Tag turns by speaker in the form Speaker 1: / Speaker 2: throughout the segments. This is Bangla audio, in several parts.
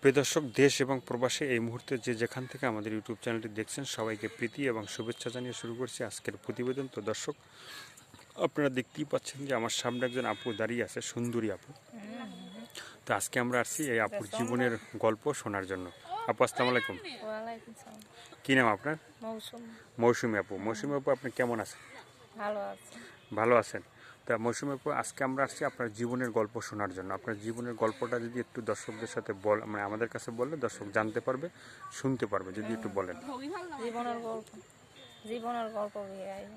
Speaker 1: প্রিয় দর্শক দেশ এবং প্রবাসে এই মুহূর্তে যে যেখান থেকে আমাদের ইউটিউব চ্যানেলটি দেখছেন সবাইকে প্রীতি এবং শুভেচ্ছা জানিয়ে শুরু করছি আজকের প্রতিবেদন। তো দর্শক আপনারা দেখতেই পাচ্ছেন যে আমার সামনে একজন আপু দাঁড়িয়ে আছে সুন্দরী আপু। তো আজকে আমরা আসছি এই আপুর জীবনের গল্প শোনার জন্য। আপু আসসালামু আলাইকুম। কী নাম আপনার?
Speaker 2: মৌসুমি।
Speaker 1: আপু। মৌসুমি আপু আপনি কেমন আছেন?
Speaker 2: ভালো
Speaker 1: আছেন? তা মৌসুমি আপু আজকে আমরা আসছি আপনার জীবনের গল্প শোনার জন্য। আপনার জীবনের গল্পটা যদি একটু দর্শকদের সাথে বল মানে আমাদের কাছে বললে দর্শক জানতে পারবে শুনতে পারবে যদি একটু বলেন।
Speaker 2: জীবনের গল্প জীবনের গল্প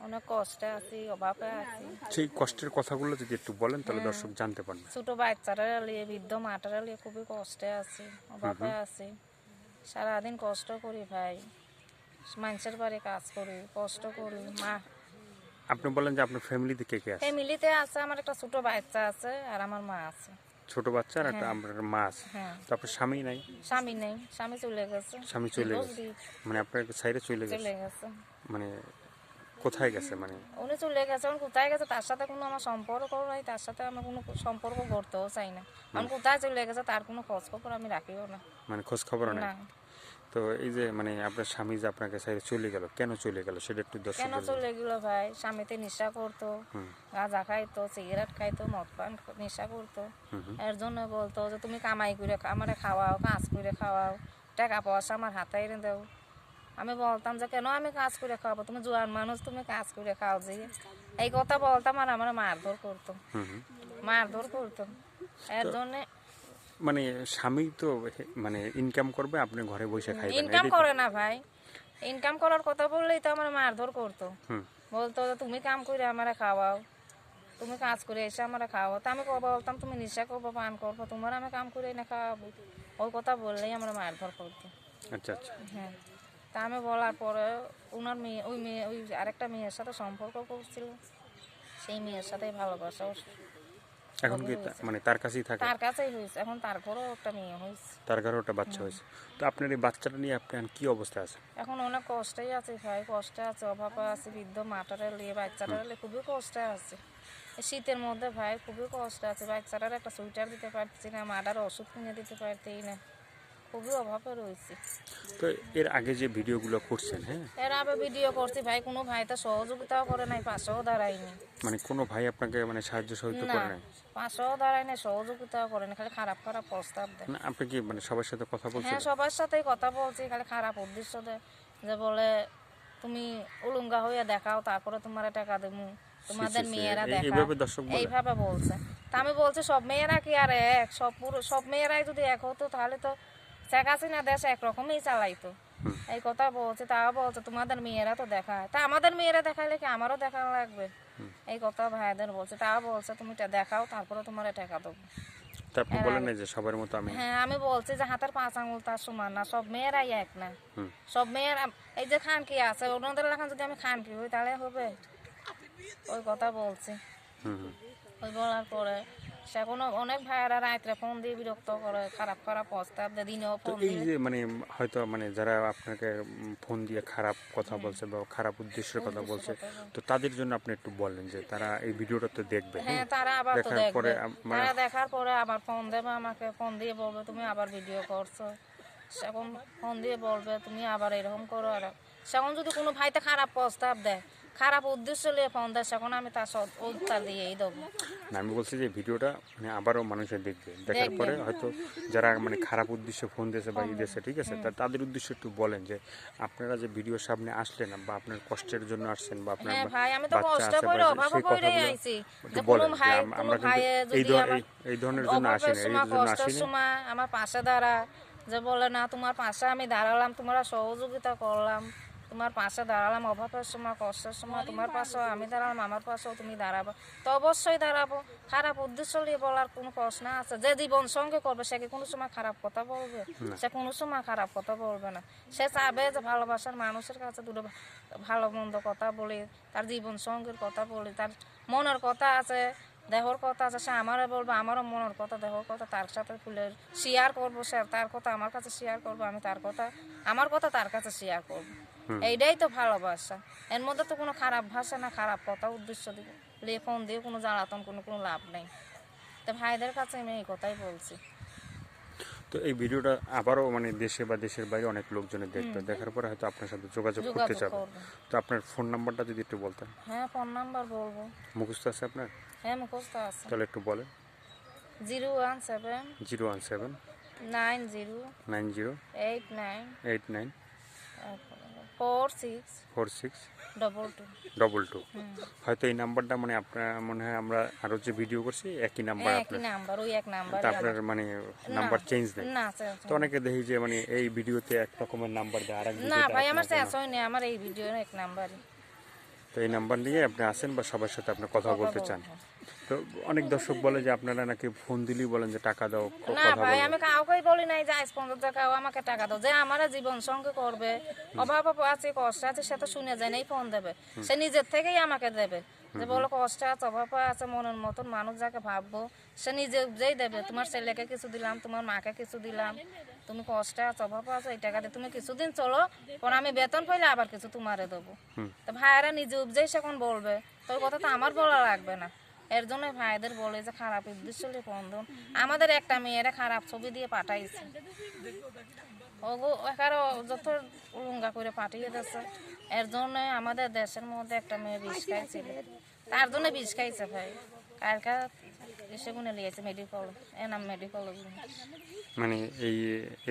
Speaker 2: অনেক কষ্টে আছি অভাবে আছি।
Speaker 1: সেই কষ্টের কথাগুলো যদি একটু বলেন তাহলে দর্শক জানতে পারবে।
Speaker 2: ছোট বাচ্চারা লিয়ে বৃদ্ধ মাটারা লিয়ে খুবই কষ্টে আছি অভাবে আছি। সারাদিন কষ্ট করি ভাই। মানুষের বাড়ি কাজ করি কষ্ট করি মা
Speaker 1: আপনি বলেন যে আপনার ফ্যামিলিতে কে কে আছে?
Speaker 2: ফ্যামিলিতে আছে আমার একটা ছোট বাচ্চা আছে আর আমার মা আছে।
Speaker 1: ছোট বাচ্চা আর একটা আপনার মা আছে।
Speaker 2: হ্যাঁ।
Speaker 1: তো আপনার স্বামী নাই?
Speaker 2: স্বামী নেই স্বামী চলে গেছে।
Speaker 1: স্বামী চলে গেছে। মানে আপনার সাইডে চলে গেছে?
Speaker 2: চলে গেছে।
Speaker 1: মানে কোথায় গেছে মানে?
Speaker 2: উনি চলে গেছে এখন কোথায় গেছে তার সাথে কোনো আমার সম্পর্ক নাই তার সাথে আমার কোনো সম্পর্ক করতেও চাই না। আমি কোথায় চলে গেছে তার কোনো খোঁজ খবর আমি রাখিও না।
Speaker 1: মানে খোঁজ খবর নেই?
Speaker 2: না।
Speaker 1: তো এই যে মানে আপনার স্বামী যে আপনাকে সাইডে চলে গেল কেন চলে গেল সেটা একটু
Speaker 2: কেন চলে গেল ভাই? স্বামীতে নেশা করতো। গাঁজা খাইতো সিগারেট খাইতো মদ পান নেশা করতো। এর জন্য বলতো যে তুমি কামাই করে আমারে খাওয়াও কাজ করে খাওয়াও টাকা পয়সা আমার হাতে এনে দাও। আমি বলতাম যে কেন আমি কাজ করে খাওয়াবো? তুমি জোয়ান মানুষ তুমি কাজ করে খাও যে এই কথা বলতাম আর আমার মারধর করতো। মারধর করতো। এর জন্য
Speaker 1: মানে স্বামী তো মানে ইনকাম করবে আপনি ঘরে বসে খাইবেন
Speaker 2: ইনকাম করে না ভাই। ইনকাম করার কথা বললেই তো আমার মারধর করতো। বলতো তুমি কাম করে আমারে খাওয়াও। তুমি কাজ করে এসে আমারে খাওয়াও। তা আমি কব- বলতাম তুমি নেশা করব পান করব তোমার আমি কাম করে এনে খাওয়াবো। ওই কথা বললেই আমার মারধর করতো।
Speaker 1: আচ্ছা আচ্ছা।
Speaker 2: হ্যাঁ। তা আমি বলার পরে ওনার মেয়ে ওই মেয়ে ওই আরেকটা মেয়ের সাথে সম্পর্ক করছিল। সেই মেয়ের সাথে ভালোবাসা
Speaker 1: এখন কি মানে তার কাছেই থাকে?
Speaker 2: তার কাছেই হয়েছে। এখন তার ঘরেও একটা মেয়ে হয়েছে।
Speaker 1: তার ঘরেও একটা বাচ্চা হয়েছে। তো আপনার এই বাচ্চাটা নিয়ে আপনি এখন কি অবস্থা আছে?
Speaker 2: এখন অনেক কষ্টেই আছে ভাই কষ্টে আছে অভাবে আছে বৃদ্ধ মাটারে নিয়ে বাচ্চাটা নিয়ে খুবই কষ্টে আছে। শীতের মধ্যে ভাই খুবই কষ্ট আছে। বাচ্চাটার একটা সোয়েটার দিতে পারছি না মাটার ওষুধ কিনে দিতে পারতেই না। খুবই অভাবে রয়েছে।
Speaker 1: তো এর আগে যে ভিডিওগুলো করছেন হ্যাঁ?
Speaker 2: এর আগে ভিডিও করছি ভাই কোনো ভাই তো সহযোগিতাও করে নাই পাশেও দাঁড়ায়নি।
Speaker 1: মানে কোনো ভাই আপনাকে মানে সাহায্য সহযোগিতা করে নাই?
Speaker 2: পাশেও দাঁড়ায় না সহযোগিতাও করে না খালি খারাপ খারাপ প্রস্তাব দেয়।
Speaker 1: না আপনি কি মানে সবার সাথে কথা বলছেন
Speaker 2: হ্যাঁ সবার সাথেই কথা বলছি খালি খারাপ উদ্দেশ্য দেয় যে বলে তুমি উলুঙ্গা হয়ে দেখাও তারপরে তোমার টাকা দেবো তোমাদের মেয়েরা
Speaker 1: দর্শক
Speaker 2: এইভাবে বলছে। তা আমি বলছি সব মেয়েরা কি আর এক? সব পুরো সব মেয়েরাই যদি এক হতো তাহলে তো শেখ হাসিনা দেশ একরকমই চালাইতো। এই কথা বলছে তাও বলছে তোমাদের মেয়েরা তো দেখায়। তা আমাদের মেয়েরা দেখাইলে কি আমারও দেখা লাগবে? এই কথা ভাইদের বলছে তাও বলছে তুমি এটা দেখাও তারপরে তোমার টাকা দেবো।
Speaker 1: আপনি বলেন যে সবার মতো আমি
Speaker 2: হ্যাঁ আমি বলছি যে হাতের পাঁচ আঙুল তার সমান না সব মেয়েরাই এক না। সব মেয়েরা এই যে খান কি আছে ওনাদের এখন যদি আমি খান কি হই তাহলে হবে? ওই কথা বলছি। ওই বলার পরে সে কোনো অনেক ভাইয়েরা রাত্রে ফোন দিয়ে বিরক্ত করে খারাপ খারাপ প্রস্তাব দেয় দিনেও ফোন
Speaker 1: এই
Speaker 2: দিয়ে
Speaker 1: যে মানে হয়তো মানে যারা আপনাকে ফোন দিয়ে খারাপ কথা বলছে বা খারাপ উদ্দেশ্যের কথা বলছে তো তাদের জন্য আপনি একটু বললেন যে তারা এই ভিডিওটা তো দেখবে
Speaker 2: হ্যাঁ
Speaker 1: হ্যাঁ?
Speaker 2: তারা আবার তো
Speaker 1: দেখার পরে আম- মানে-
Speaker 2: তারা দেখার পরে আবার ফোন দেবে আমাকে ফোন দিয়ে বলবে তুমি আবার ভিডিও করছ। সেখন ফোন দিয়ে বলবে তুমি আবার এরকম করো। আর সেখন যদি কোনো ভাইতে খারাপ প্রস্তাব দেয় খারাপ উদ্দেশ্য নিয়ে ফোন দেয় সেখন আমি তার উত্তর দিয়েই দেবো।
Speaker 1: না আমি বলছি যে ভিডিওটা মানে আবারও মানুষের দেখবে। দেখার পরে হয়তো যারা মানে খারাপ উদ্দেশ্যে ফোন দিয়েছে বা ই দিয়েছে ঠিক আছে? তাদের উদ্দেশ্য একটু বলেন যে আপনারা যে ভিডিওর সামনে আসলেন বা আপনার কষ্টের জন্য আসছেন বা আপনার
Speaker 2: হ্যাঁ ভাই আমি তো কষ্ট করে অভাবে করে আইছি। যে কোনো
Speaker 1: বলেন
Speaker 2: ভাই
Speaker 1: আমরা কিন্তু এই
Speaker 2: যদি
Speaker 1: এই- এই ধরনের জন্য আসি না এই জন্য
Speaker 2: কষ্টের
Speaker 1: আসি না
Speaker 2: আমার পাশে দাঁড়া। যে বলে না তোমার পাশে আমি দাঁড়ালাম তোমরা সহযোগিতা করলাম। তোমার পাশে দাঁড়ালাম অভাবের সময় কষ্টের সময় তোমার পাশে আমি দাঁড়ালাম আমার পাশেও তুমি দাঁড়াবো। তো অবশ্যই দাঁড়াবো। খারাপ উদ্দেশ্য নিয়ে বলার কোনো প্রশ্ন আছে? যে জীবন সঙ্গে করবে সে কি কোনো সময় খারাপ কথা বলবে? সে কোনো সময় খারাপ কথা বলবে না। সে চাবে যে ভালোবাসার মানুষের কাছে দুটো ভালো মন্দ কথা বলি তার জীবন সঙ্গের কথা বলি তার মনের কথা আছে দেহর কথা আছে সে আমারও বলব আমারও মনের কথা দেহর কথা তার সাথে খুলে শেয়ার করব সে তার কথা আমার কাছে শেয়ার করব আমি তার কথা আমার কথা তার কাছে শেয়ার করব। এইটাই তো ভালোবাসা। এর মধ্যে তো কোনো খারাপ ভাষা না খারাপ কথা উদ্দেশ্য দিব লেখন দিয়ে কোনো জ্বালাতন কোনো কোনো লাভ নেই। তো ভাইদের কাছে আমি এই কথাই বলছি।
Speaker 1: তো এই ভিডিওটা আবারও মানে দেশে বা দেশের বাইরে অনেক লোকজনের দেখবে দেখার পরে হয়তো আপনার সাথে যোগাযোগ করতে চাবে তো আপনার ফোন নাম্বারটা যদি একটু বলতেন।
Speaker 2: হ্যাঁ ফোন নাম্বার বলব।
Speaker 1: মুখস্থ আছে আপনার?
Speaker 2: হ্যাঁ মুখস্থ আছে।
Speaker 1: তাহলে একটু বলেন।
Speaker 2: Zero one seven
Speaker 1: zero one seven
Speaker 2: nine zero
Speaker 1: nine zero
Speaker 2: eight nine
Speaker 1: eight nine
Speaker 2: four six
Speaker 1: four six
Speaker 2: double two
Speaker 1: double two হয়তো এই নাম্বারটা মানে আপনার মনে হয় আমরা আরও যে ভিডিও করছি একই নাম্বার
Speaker 2: একই
Speaker 1: আপনার
Speaker 2: নাম্বার ওই এক নাম্বার
Speaker 1: আপনার মানে নাম্বার চেঞ্জ
Speaker 2: না
Speaker 1: তো অনেকে দেখি যে মানে এই ভিডিওতে এক রকমের নাম্বার দেয় আর
Speaker 2: না ভাই আমার
Speaker 1: number
Speaker 2: হয়নি আমার এই ভিডিও এক নাম্বারই
Speaker 1: তো এই নাম্বার নিয়ে আপনি আসেন বা সবার সাথে আপনি কথা বলতে চান। তো অনেক দর্শক বলে যে আপনারা নাকি ফোন দিলেই বলেন যে টাকা দাও
Speaker 2: না ভাই আমি কাউকেই বলি নাই যে আজ পর্যন্ত কেউ আমাকে টাকা দাও যে আমার জীবন সঙ্গে করবে। অভাব আছে কষ্ট আছে সে তো শুনে যায় নাই ফোন দেবে। সে নিজের থেকেই আমাকে দেবে। যে বলো কষ্ট আছে অভাব আছে মনের মতন মানুষ যাকে ভাববো সে নিজে যেই দেবে। তোমার ছেলেকে কিছু দিলাম তোমার মাকে কিছু দিলাম। তুমি কষ্ট আছে অভাব আছে এই টাকা দিয়ে তুমি কিছুদিন চলো পরে আমি বেতন পাইলে আবার কিছু তোমারে দেবো। তো ভাইয়েরা নিজে উপজেই সেখন বলবে তোর কথা তো আমার বলা লাগবে না। এর জন্য ভাইদের বলে যে খারাপ উদ্দেশ্য দিন আমাদের একটা মেয়েরা খারাপ ছবি দিয়ে পাঠাইছে। ওগো একারো যত উলঙ্গা করে পাঠিয়ে দিচ্ছে এর জন্য আমাদের দেশের মধ্যে একটা মেয়ে বিষ খাইছিল তার জন্য বিষ খাইছে ভাই। কালকা এসে গুনে লিয়েছে মেডিকেল এনাম মেডিকেল
Speaker 1: মানে এই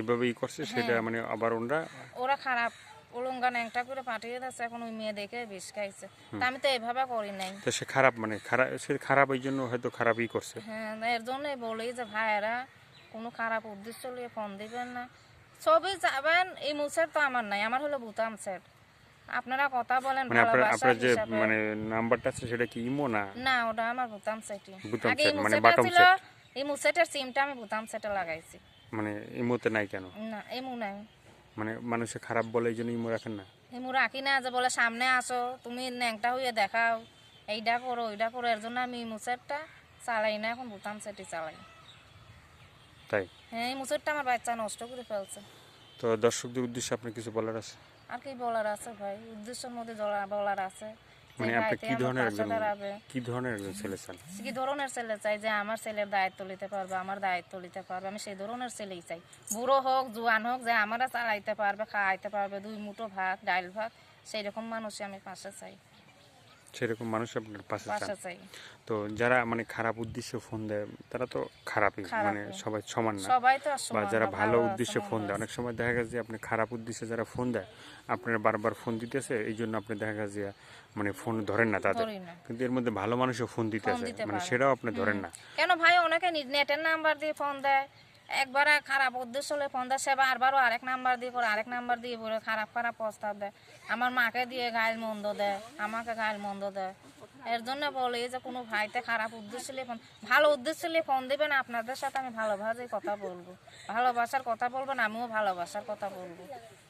Speaker 1: এভাবেই করছে সেটা
Speaker 2: হ্যাঁ।
Speaker 1: মানে আবার ওনরা
Speaker 2: ওরা খারাপ উলঙ্গা ন্যাংটা করে পাঠিয়ে দিচ্ছে এখন ওই মেয়ে দেখে বিষ খাইছে। তা আমি তো এইভাবে করি নাই।
Speaker 1: তো সে খারাপ মানে খারাপ সে খারাপ এই জন্য হয়তো খারাপই করছে।
Speaker 2: হ্যাঁ এর জন্যই বলি যে ভাইয়েরা কোনো খারাপ উদ্দেশ্য নিয়ে ফোন দিবেন না। ছবি যাবেন এই মুসের তো আমার নাই আমার হলো বুতাম সেট আপনারা কথা বলেন
Speaker 1: মানে আপনার যে মানে নাম্বারটা আছে সেটা কি ইমো না?
Speaker 2: না ওটা আমার বুতাম সেটই আগে
Speaker 1: মানে
Speaker 2: ছিল
Speaker 1: set।
Speaker 2: এই মুসেটের সিমটা আমি বুতাম সেটে লাগাইছি।
Speaker 1: মানে ইমোতে নাই কেন?
Speaker 2: না এমু নাই।
Speaker 1: মানে মানুষে খারাপ বলে এই জন্য ইমো রাখেন না।
Speaker 2: ইমু রাখি না যে বলে সামনে আসো তুমি ন্যাংটা হয়ে দেখাও। এইটা করো ওইটা করো এর জন্য আমি ইমু সেটটা চালাই না এখন বুতাম সেটি চালাই।
Speaker 1: তাই?
Speaker 2: হ্যাঁ এই মুসেটটা আমার বাচ্চা নষ্ট করে ফেলছে।
Speaker 1: তো দর্শকদের উদ্দেশ্যে আপনার কিছু বলার আছে?
Speaker 2: আর কি বলার আছে ভাই? উদ্দেশ্যের মধ্যে বলার আছে।
Speaker 1: মানে আপনি কি ধরনের একজন কি ধরনের একজন ছেলে চান?
Speaker 2: কি ধরনের ছেলে চাই যে আমার ছেলের দায়িত্ব নিতে পারবে আমার দায়িত্ব নিতে পারবে আমি সেই ধরনের ছেলেই চাই। বুড়ো হোক জোয়ান হোক যে আমারা চালাইতে পারবে খাওয়াইতে পারবে দুই মুঠো ভাত ডাল ভাত সেই রকম মানুষই আমি পাশে চাই।
Speaker 1: সেরকম মানুষ আপনার পাশে
Speaker 2: চাই।
Speaker 1: তো যারা মানে খারাপ উদ্দেশ্যে ফোন দেয় তারা তো খারাপই। মানে সবাই সমান না। বা যারা ভালো উদ্দেশ্যে ফোন দেয় অনেক সময় দেখা গেছে যে আপনি খারাপ উদ্দেশ্যে যারা ফোন দেয় আপনার বারবার ফোন দিতেছে এই জন্য আপনি দেখা গেছে যে মানে ফোন ধরেন না তাদের। কিন্তু এর মধ্যে ভালো মানুষও ফোন দিতেছে মানে সেটাও আপনি ধরেন না।
Speaker 2: কেন ভাই অনেকে নেটের নাম্বার দিয়ে ফোন দেয়। একবার খারাপ উদ্দেশ্য হলে ফোন দেয় সে বারবারও আরেক নাম্বার দিয়ে পরে আরেক নাম্বার দিয়ে পরে খারাপ খারাপ প্রস্তাব দেয়। আমার মাকে দিয়ে গায়ের মন্দ দেয় আমাকে গায়ের মন্দ দেয়। এর জন্য বলি যে কোনো ভাইতে খারাপ উদ্দেশ্য নিয়ে ফোন ভালো উদ্দেশ্য নিয়ে ফোন দিবেন আপনাদের সাথে আমি ভালোভাবেই কথা বলব। ভালোবাসার কথা বলবেন আমিও ভালোবাসার কথা বলব।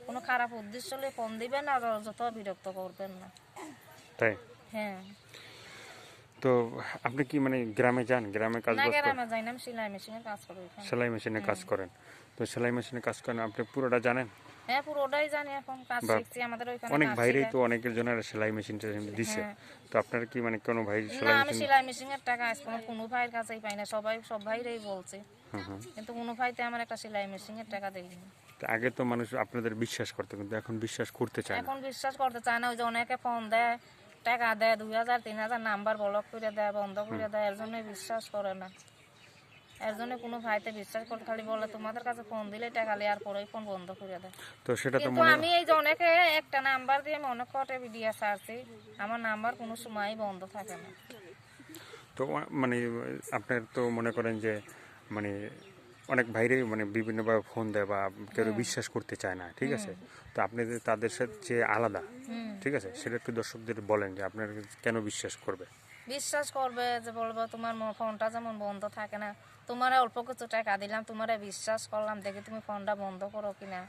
Speaker 2: কোনো খারাপ উদ্দেশ্য নিয়ে ফোন দিবেন আর যত বিরক্ত করবেন না। হ্যাঁ।
Speaker 1: তো আপনি কি মানে গ্রামে যান? গ্রামে কাজ
Speaker 2: না গ্রামে যাই না আমি সেলাই মেশিনের কাজ করি
Speaker 1: সেলাই মেশিনে কাজ করেন। তো সেলাই মেশিনে কাজ করেন আপনি পুরোটা জানেন?
Speaker 2: হ্যাঁ পুরোটাই জানি এখন কাজ শিখছি আমাদের ওইখানে
Speaker 1: অনেক ভাইরাই তো অনেকের জন্য সেলাই মেশিন টেশিন দিছে।
Speaker 2: হ্যাঁ।
Speaker 1: তো আপনার কি মানে কোনো ভাই সেলাই
Speaker 2: আমি
Speaker 1: মেশিন
Speaker 2: সেলাই মেশিনের টাকা আজ কোনো কোনো ভাইয়ের কাছেই পাই না সবাই সব ভাইরাই বলছে। কিন্তু কোনো ভাইতে আমার একটা সেলাই মেশিনের টাকা দেয়নি।
Speaker 1: আগে তো মানুষ আপনাদের বিশ্বাস করতো কিন্তু এখন বিশ্বাস করতে চায় না।
Speaker 2: এখন বিশ্বাস করতে চায় না ওই যে অনেকে ফোন দেয় টাকা দেয় দুই হাজার তিন হাজার নাম্বার ব্লক করে দেয় বন্ধ করে দেয় এর জন্য বিশ্বাস করে না। এর জন্য কোনো ভাইতে বিশ্বাস করতে খালি বলে তোমাদের কাছে ফোন দিলে টাকা নেওয়ার পরেই ফোন বন্ধ করে দেয়।
Speaker 1: তো সেটা তো
Speaker 2: আমি এই যে অনেকে একটা নাম্বার দিয়ে আমি অনেক কটে ভিডিও ছাড়ছি আমার নাম্বার কোনো সময়ই বন্ধ থাকে না।
Speaker 1: তো মানে আপনার তো মনে করেন যে মানে অনেক বাইরে মানে বিভিন্নভাবে ফোন দেয় বা কেউ বিশ্বাস করতে চায় না ঠিক আছে? তো আপনি তাদের সাথে যে আলাদা ঠিক আছে? সেটা একটু দর্শকদের বলেন যে আপনার কেন বিশ্বাস করবে?
Speaker 2: বিশ্বাস করবে যে বলব তোমার ফোনটা যেমন বন্ধ থাকে না তোমার অল্প কিছু টাকা দিলাম তোমার বিশ্বাস করলাম দেখি তুমি ফোনটা বন্ধ করো কিনা।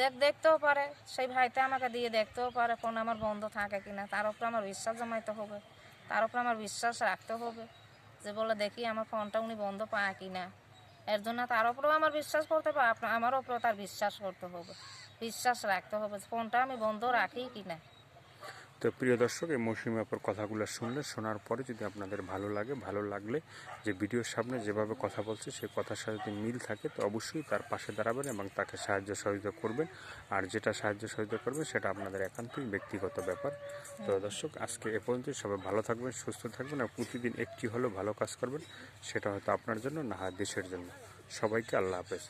Speaker 2: দেখ দেখতেও পারে সেই ভাইতে আমাকে দিয়ে দেখতেও পারে ফোন আমার বন্ধ থাকে কিনা তার উপরে আমার বিশ্বাস জমাইতে হবে তার উপরে আমার বিশ্বাস রাখতে হবে যে বলে দেখি আমার ফোনটা উনি বন্ধ পায় কিনা। এর জন্য তার উপরেও আমার বিশ্বাস করতে হবে, আপনার আমার উপরেও তার বিশ্বাস করতে হবে। বিশ্বাস রাখতে হবে ফোনটা আমি বন্ধ রাখি কিনা
Speaker 1: তো প্রিয় দর্শক, এই মৌসুমি আপুর কথাগুলো শুনলে, শোনার পরে যদি আপনাদের ভালো লাগে, ভালো লাগলে যে ভিডিওর সামনে যেভাবে কথা বলছে সেই কথার সাথে যদি মিল থাকে, তো অবশ্যই তার পাশে দাঁড়াবেন এবং তাকে সাহায্য সহযোগিতা করবেন। আর যেটা সাহায্য সহযোগিতা করবেন, সেটা আপনাদের একান্তই ব্যক্তিগত ব্যাপার। তো দর্শক, আজকে এ পর্যন্তই। সবাই ভালো থাকবেন, সুস্থ থাকবেন আর প্রতিদিন একটি হলেও ভালো কাজ করবেন, সেটা হয়তো আপনার জন্য, না দেশের জন্য। সবাইকে আল্লাহ হাফেজ।